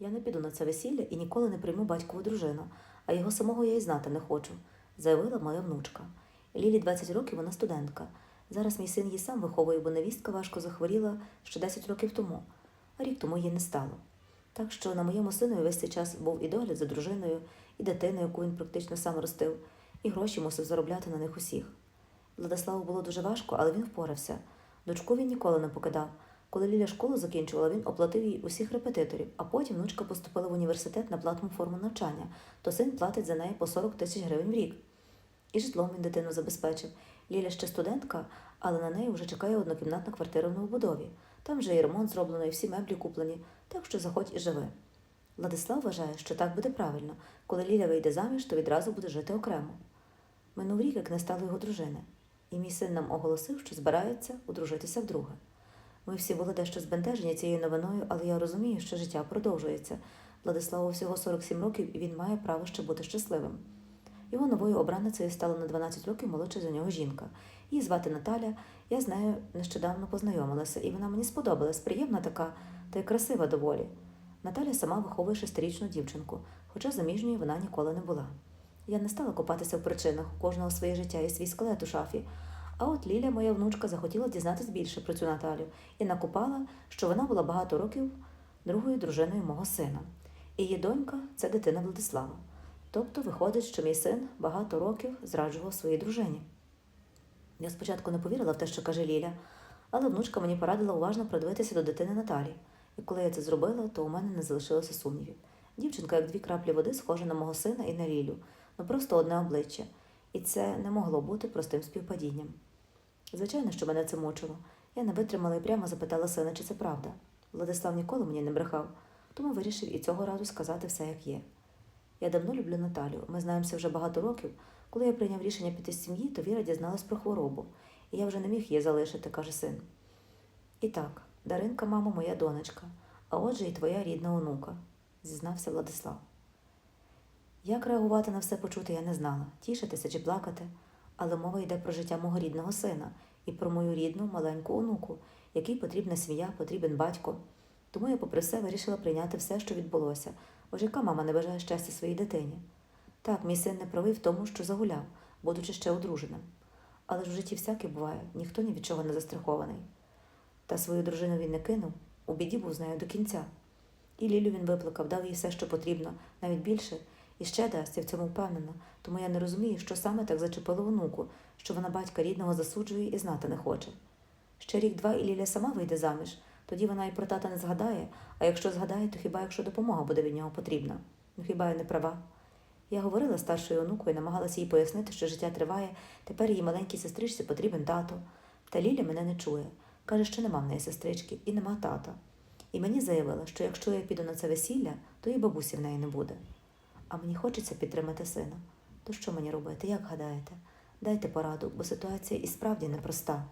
Я не піду на це весілля і ніколи не прийму батькову дружину, а його самого я й знати не хочу, заявила моя внучка. Лілі 20 років, вона студентка. Зараз мій син її сам виховує, бо невістка важко захворіла ще 10 років тому, а рік тому її не стало. Так що на моєму синові весь цей час був і догляд за дружиною, і дитиною, яку він практично сам ростив, і гроші мусив заробляти на них усіх. Владиславу було дуже важко, але він впорався. Дочку він ніколи не покидав. Коли Ліля школу закінчувала, він оплатив їй усіх репетиторів, а потім внучка поступила в університет на платну форму навчання, то син платить за неї по 40 тисяч гривень в рік. І житлом він дитину забезпечив. Ліля ще студентка, але на неї вже чекає однокімнатна квартира в новобудові. Там вже і ремонт зроблено, і всі меблі куплені, так що заходь і живи. Владислав вважає, що так буде правильно. Коли Ліля вийде заміж, то відразу буде жити окремо. Минув рік, як не стало його дружини, і мій син нам оголосив, що збирається одружитися вдруге. Ми всі були дещо збентежені цією новиною, але я розумію, що життя продовжується. Владиславу всього 47 років, і він має право ще бути щасливим. Його новою обраницею стала на 12 років молодша за нього жінка. Її звати Наталя. Я з нею нещодавно познайомилася, і вона мені сподобалась, приємна така та й красива доволі. Наталя сама виховує шестирічну дівчинку, хоча заміжньою вона ніколи не була. Я не стала копатися в причинах у кожного своє життя і свій скелет у шафі. А от Ліля, моя внучка, захотіла дізнатись більше про цю Наталю і накопала, що вона була багато років другою дружиною мого сина. Її донька це дитина Владислава. Тобто виходить, що мій син багато років зраджував своїй дружині. Я спочатку не повірила в те, що каже Ліля, але внучка мені порадила уважно придивитися до дитини Наталі. І коли я це зробила, то у мене не залишилося сумнівів. Дівчинка, як дві краплі води, схожа на мого сина і на Лілю, ну просто одне обличчя. І це не могло бути простим співпадінням. Звичайно, що мене це мучило. Я не витримала і прямо запитала сина, чи це правда. Владислав ніколи мені не брехав, тому вирішив і цього разу сказати все, як є. Я давно люблю Наталю. Ми знаємося вже багато років. Коли я прийняв рішення піти з сім'ї, то Віра дізналась про хворобу, і я вже не міг її залишити, каже син. І так, Даринка, мамо, моя донечка, а отже, і твоя рідна онука, зізнався Владислав. Як реагувати на все почути, я не знала, тішитися чи плакати, але мова йде про життя мого рідного сина і про мою рідну маленьку онуку, якій потрібна сім'я, потрібен батько. Тому я, попри все, вирішила прийняти все, що відбулося, ж яка мама не бажає щастя своїй дитині. Так, мій син не правий в тому, що загуляв, будучи ще одруженим. Але ж в житті всяке буває, ніхто ні від чого не застрахований. Та свою дружину він не кинув, у біді був з нею до кінця. І Лілю він виплакав, дав їй все, що потрібно, навіть більше, і ще дасть, я в цьому впевнена, тому я не розумію, що саме так зачепило онуку, що вона батька рідного засуджує і знати не хоче. Ще рік-два і Ліля сама вийде заміж, тоді вона і про тата не згадає, а якщо згадає, то хіба якщо допомога буде від нього потрібна? Ну хіба я не права? Я говорила старшою онукою, намагалася їй пояснити, що життя триває, тепер її маленькій сестричці потрібен тато. Та Ліля мене не чує. Каже, що нема в неї сестрички і нема тата. І мені заявила, що якщо я піду на це весілля, то і бабусі в неї не буде. А мені хочеться підтримати сина. То що мені робити, як гадаєте? Дайте пораду, бо ситуація і справді непроста.